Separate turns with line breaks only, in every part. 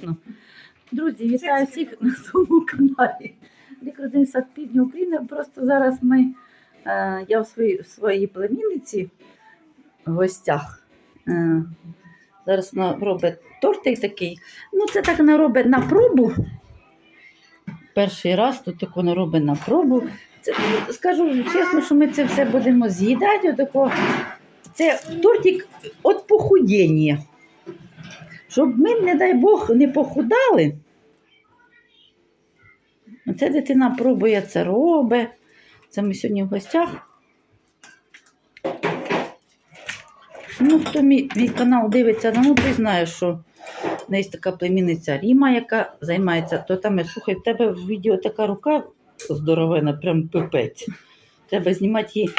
смішно. Друзі, вітаю всіх на своєму каналі. Лікарний сад Півдня України. Просто зараз ми, е, я в своїй, своїй племінниці в гостях. Е, зараз вона робить тортик такий. Ну, це так вона робить на пробу. Перший раз тут так вона робить на пробу. Це, скажу чесно, що ми це все будемо з'їдати. Це тортик від похудіння. Щоб ми, не дай Бог, не похудали. Оце дитина пробує це робить. Це ми сьогодні в гостях. Ну, хто мій, мій канал дивиться, ну ти знаєш, що в неї є така племінниця Ріма, яка займається, то там, слухай, в тебе в відео така рука здоровена, прям пипець. Треба знімати її.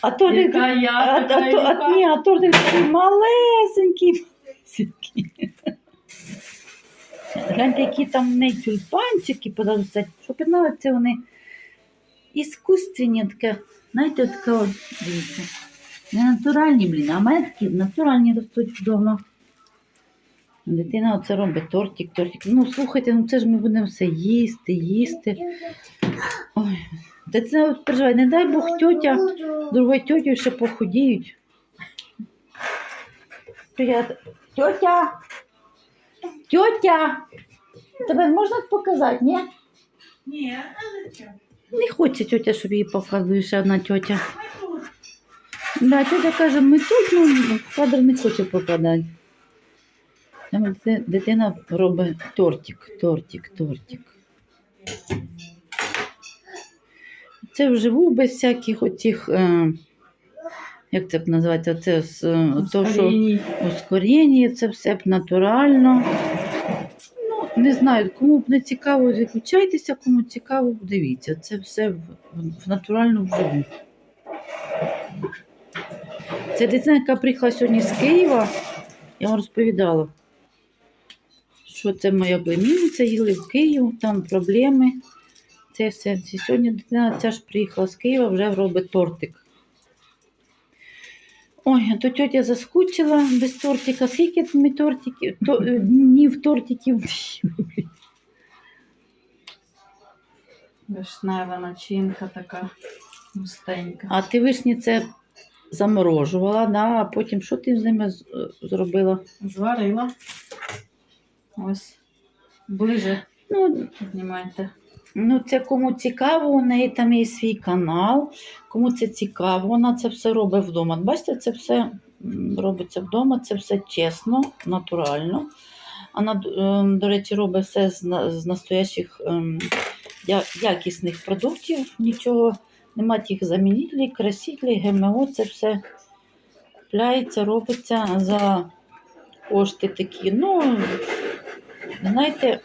А то
Яка я,
а,
така
а, то, а,
яка.
ні, а тортик такий малесенький. Малесенький. Гляньте, які там в неї тюльпанчики подивіться. Що пінали, це вони іскусственні таке. Знаєте, таке дивіться. Не натуральні, блін, а такі натуральні ростуть вдома. Дитина оце робить тортик, тортик. Ну, слухайте, ну це ж ми будемо все їсти, їсти. Ой, дитина от переживає, не дай Бог тьотя другою тьотю ще похудіють. Привіт. Тьотя! Тьотя! Тебе можна показати, ні?
Ні?
Не хоче тьотя, щоб її показує ще одна тьотя. Да, тьотя каже, ми тут, ну, кадр не хоче попадати. Там Дитина робить тортик, тортик, тортик. Це вживу без всяких оцих, е, як це б називається, це е, того, що
Ускорені.
це все б натурально. Ну, не знаю, кому б не цікаво, виключайтеся, кому цікаво, дивіться. Це все в, в натуральну вживу. Це дитина, яка приїхала сьогодні з Києва, я вам розповідала, що це моя племінниця, їли в Київ, там проблеми. Це все. Сьогодні дитина ця ж приїхала з Києва, вже робить тортик. Ой, а то тьотя заскучила без тортика. Скільки ми тортиків, то, е, днів тортиків.
Вишнева начинка така густенька.
А ти вишні це заморожувала, да? а потім що ти з ними е, зробила?
Зварила. Ось. Ближе
Ну,
піднімайте.
Ну, це кому цікаво, у неї там є свій канал. Кому це цікаво, вона це все робить вдома. Бачите, це все робиться вдома, це все чесно, натурально. Вона, е, до речі, робить все з, настоящих ем, якісних продуктів. Нічого, нема тих замінителів, красителів, ГМО, це все купляється, робиться за кошти такі. Ну, знаєте,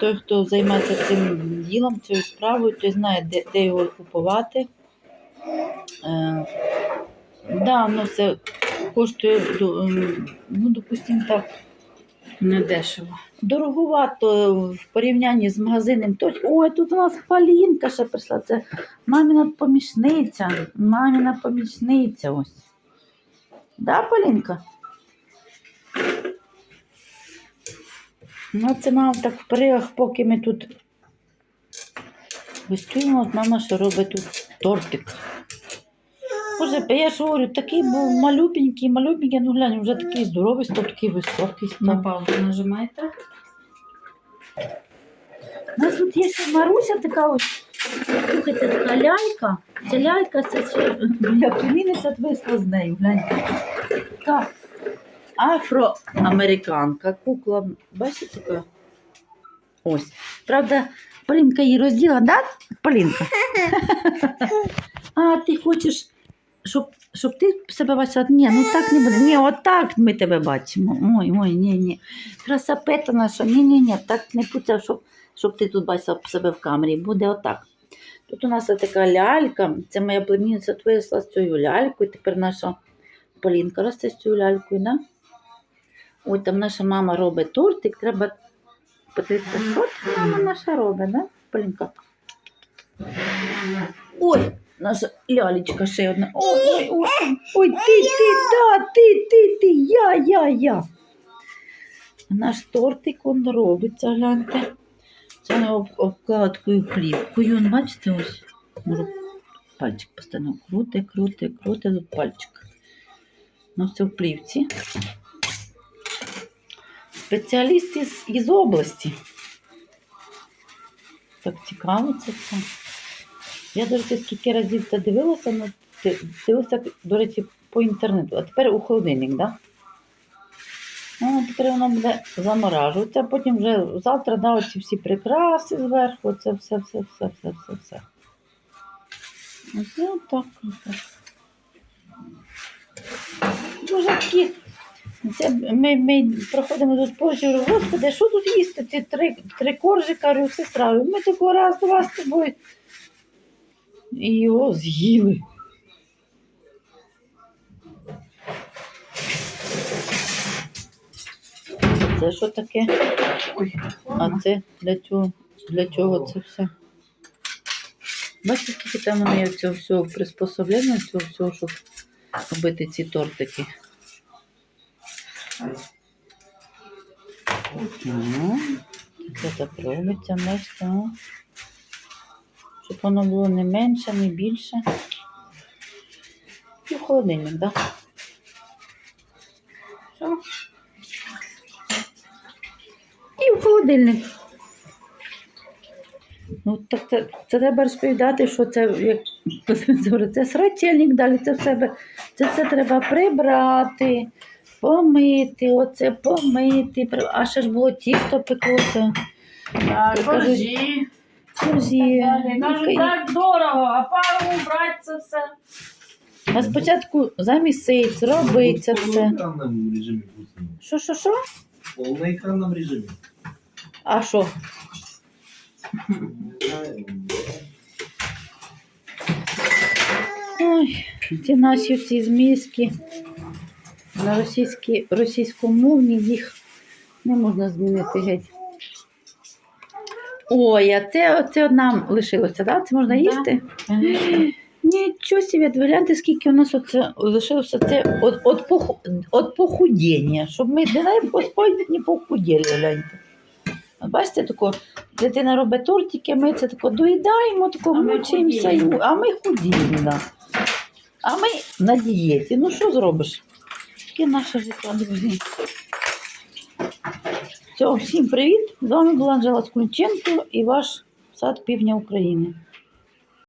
той, хто займається цим ділом, цією справою, той знає, де, де його купувати. Е, да, ну це коштує, ну, допустимо так,
Не дешево.
дороговато в порівнянні з магазином. Ой, тут у нас Полінка ще прийшла. Це маміна помічниця. Маміна помічниця ось. Да, Полінка? Ну, це мама так в поки ми тут гостюємо, от мама що робить тут тортик. Боже, я ж говорю, такий був малюпенький, малюпенький, ну глянь, вже такий здоровий став, такий високий став.
На паузу нажимайте.
У нас тут є ще Маруся така ось. Слухайте, така лялька. Ця лялька це ще я племінниця вийшла з нею. Гляньте. Така афроамериканка, кукла. Бачите? Ось. Правда, Полінка її розділа, да, Полінка? А ти хочеш, щоб, щоб ти себе бачила? Ні, ну так не буде. Ні, отак ми тебе бачимо. Ой, ой, ні, ні. Красапета наша, ні, ні, ні, так не буде, щоб щоб ти тут бачила себе в камері, буде отак. Тут у нас така лялька, це моя племінниця виросла з цією лялькою, тепер наша Полінка росте з цією лялькою, да? Ой, там наша мама робить тортик, треба подивитися, що мама наша робить, да, Полінка? Ой, наша лялечка ще одна. Ой, ой, ой, ой, ти, ти, да, ти, ти, ти, я, я, я. Наш тортик он робиться, гляньте. Це об- обкладкою плівкою. Бачите, ось можу пальчик постану. Круте, круте, тут пальчик. Ну, все в плівці. Спеціаліст із, із області. Так цікаво це. Я, до речі, скільки разів це дивилася, ну, дивилася, до речі, по інтернету. А тепер у холодильник, так? Да? Ну, тепер воно буде заморажуватися, а потім вже завтра да, оці всі прикраси зверху, це все, все, все, все, все, все. Ось отак. Дуже такі. Це ми, ми проходимо тут позже, господи, що тут їсти? Ці три, три говорю, сестра. говорю, Ми такого раз два з тобою. І його з'їли. Це що таке?
Ой,
А це для чого? Для чого це все? Бачите, скільки там у мене цього всього приспособлення, цього всього, щоб робити ці тортики. Це так робиться, бачите. Щоб воно було не менше, не більше. І в холодильник, так? Да? І в холодильник. Ну, так це, це треба розповідати, що це як це срачельник далі, це в себе. Це все треба прибрати, помити, оце помити. А ще ж було тісто пеклося.
А, коржі.
Друзі,
Кажуть, так дорого, а пару брати це все.
а спочатку замісити, зробити це
В
все.
полноэкранном режиме пусть.
Що, що, що?
В полноэкранном режиме.
А що? Ой, ці наші всі зміски на російські, російськомовні їх не можна змінити геть. Ой, а це, це нам лишилося, да? Це можна їсти?
Конечно.
Нічого собі, гляньте, скільки у нас оце лишилося це от, от, поху, от похудіння, щоб ми, не дай Господь, не похуділи, гляньте. Бачите, тако, дитина робить тортики, ми це тако доїдаємо, тако
А
мучимося, а ми худіємо. Да. А ми на дієті. Ну що зробиш? Таке наше життя, друзі. Всім привіт! З вами була Анжела Скульченко і ваш сад Півдня України.